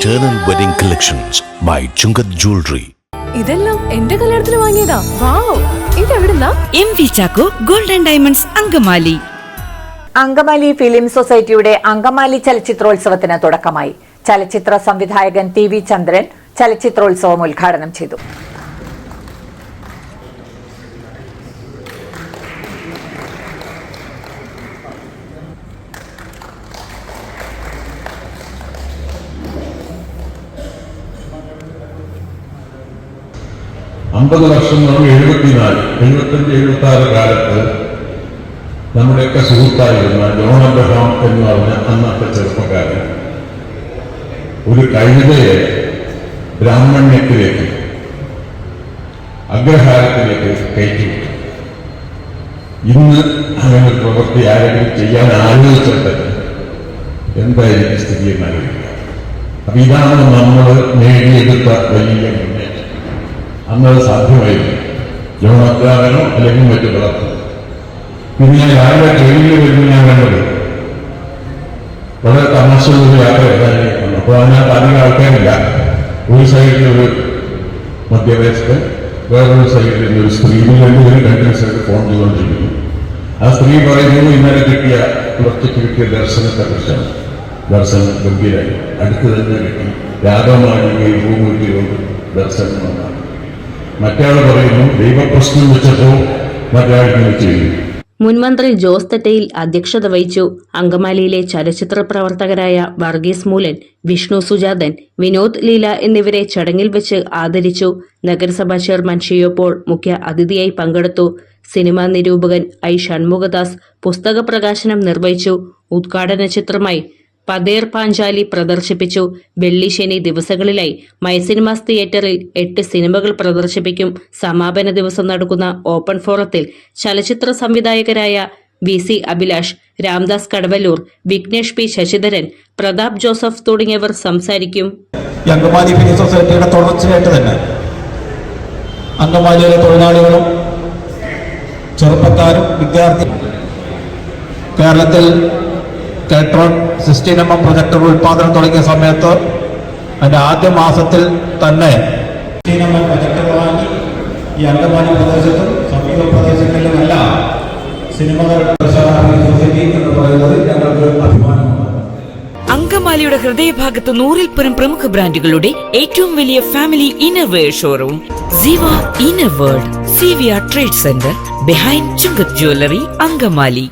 Eternal Wedding Collections by Chungat Jewelry. ഇതെല്ലാം എന്റെ കല്യാണത്തിന് വാങ്ങിയതാ. Wow ഇതെവിടുന്നാ? M V Chacko golden diamonds Angamaly. Angamaly film സൊസൈറ്റിയുടെ അങ്കമാലി ചലച്ചിത്രോത്സവത്തിന് തുടക്കമായി. ചലച്ചിത്ര സംവിധായകൻ ടി വി ചന്ദ്രൻ ചലച്ചിത്രോത്സവം ഉദ്ഘാടനം ചെയ്തു. അമ്പത് വർഷം നമ്മൾ എഴുപത്തിനാല് എഴുപത്തഞ്ച് എഴുപത്തി ആറ് കാലത്ത് നമ്മുടെയൊക്കെ സുഹൃത്തായിരുന്ന ജോൺ അബ്രഹാം എന്ന് പറഞ്ഞ അന്നത്തെ ചെറുപ്പക്കാരൻ ഒരു കഴുതയെ ബ്രാഹ്മണ്യത്തിലേക്ക് അഗ്രഹാരത്തിലേക്ക് കയറ്റിവിട്ടു. ഇന്ന് അങ്ങനെ പ്രവൃത്തി ആരെങ്കിലും ചെയ്യാൻ ആലോചിച്ചിട്ട് എന്തായിരിക്കും സ്ഥിതി എന്നറിയില്ല. അപ്പൊ ഇതാണ് നമ്മൾ നേടിയെടുത്ത വലിയ മുന്നേറ്റം അന്നത് സാധ്യമായിരുന്നു ജോണാത്മാരനോ അല്ലെങ്കിൽ മറ്റു പലർക്കും പിന്നെ ഞാൻ രാവിലെ ട്രെയിനിൽ വരുമ്പോൾ ഞാൻ കണ്ടത്? വളരെ തമാശയുള്ള യാത്ര വന്നു അപ്പോൾ അതിനകത്ത് അധികം ആൾക്കാരില്ല. ഒരു സൈഡിൽ ഒരു മധ്യവയസ്കൻ വേറൊരു സൈഡിൽ ഒരു സ്ത്രീ. രണ്ടുപേരും രണ്ട് സൈഡിൽ ഫോൺ ചെയ്തുകൊണ്ടിരിക്കുന്നു. ആ സ്ത്രീ പറയുന്നു ഇന്നലെ കിട്ടിയ പുറത്തേക്ക് കിട്ടിയ ദർശനത്തെ കുറിച്ചാണ് ദർശനം ഗംഭീരായി. അടുത്ത് തന്നെ കിട്ടി. രാഗമാണെങ്കിൽ ഭൂമി കിട്ടിയതുകൊണ്ട് ദർശനം വന്നാണ് മറ്റയാൾ പറയുന്നു ദൈവപ്രശ്നം വെച്ചപ്പോൾ മറ്റയാൾ ചെയ്തു. മുൻമന്ത്രി ജോസ് തെറ്റയിൽ അധ്യക്ഷത വഹിച്ചു. അങ്കമാലിയിലെ ചലച്ചിത്ര പ്രവർത്തകരായ വർഗീസ് മൂലൻ വിഷ്ണു സുജാതൻ വിനോദ് ലീല എന്നിവരെ ചടങ്ങിൽ വെച്ച് ആദരിച്ചു. നഗരസഭാ ചെയർമാൻ ഷിയോപ്പോൾ മുഖ്യ അതിഥിയായി പങ്കെടുത്തു. സിനിമാ നിരൂപകൻ ഐ ഷൺമുഖദാസ് പുസ്തക പ്രകാശനം നിർവഹിച്ചു. ഉദ്ഘാടന ചിത്രമായി പതേർ പാഞ്ചാലി പ്രദർശിപ്പിച്ചു. വെള്ളി ശനി ദിവസങ്ങളിലായി മൈ സിനിമാസ് തിയേറ്ററിൽ എട്ട് സിനിമകൾ പ്രദർശിപ്പിക്കും. സമാപന ദിവസം നടക്കുന്ന ഓപ്പൺ ഫോറത്തിൽ ചലച്ചിത്ര സംവിധായകരായ V C Abhilash Ramdas Kadavallur Vignesh P Sasidharan Prathap Joseph തുടങ്ങിയവർ സംസാരിക്കും. ഫിലിം സൊസൈറ്റിയുടെ തൊഴിലാളികളും ചെറുപ്പക്കാരും വിദ്യാർത്ഥികളും കേരളത്തിൽ Keltron sixteen M M projector ഉൽപാദനം തുടങ്ങിയ സമയത്ത് അതിന്റെ ആദ്യ മാസത്തിൽ തന്നെ സിക്സ്റ്റീൻ എം എം പ്രൊജക്ടർ വാങ്ങി ഈ അങ്കമാലി പ്രദേശത്തും സമീപ പ്രദേശങ്ങളിലുമെല്ലാം സിനിമകൾ സൊസൈറ്റി എന്ന് പറയുന്നത് ഞങ്ങൾക്ക് അഭിമാനമാണ് അങ്കമാലിയുടെ ഹൃദയഭാഗത്ത് നൂറിൽ പരം പ്രമുഖ ബ്രാൻഡുകളുടെ ഏറ്റവും വലിയ family innerwear showroom. Ziva inner world C V R trade centre behind Chungath jewellery Angamaly.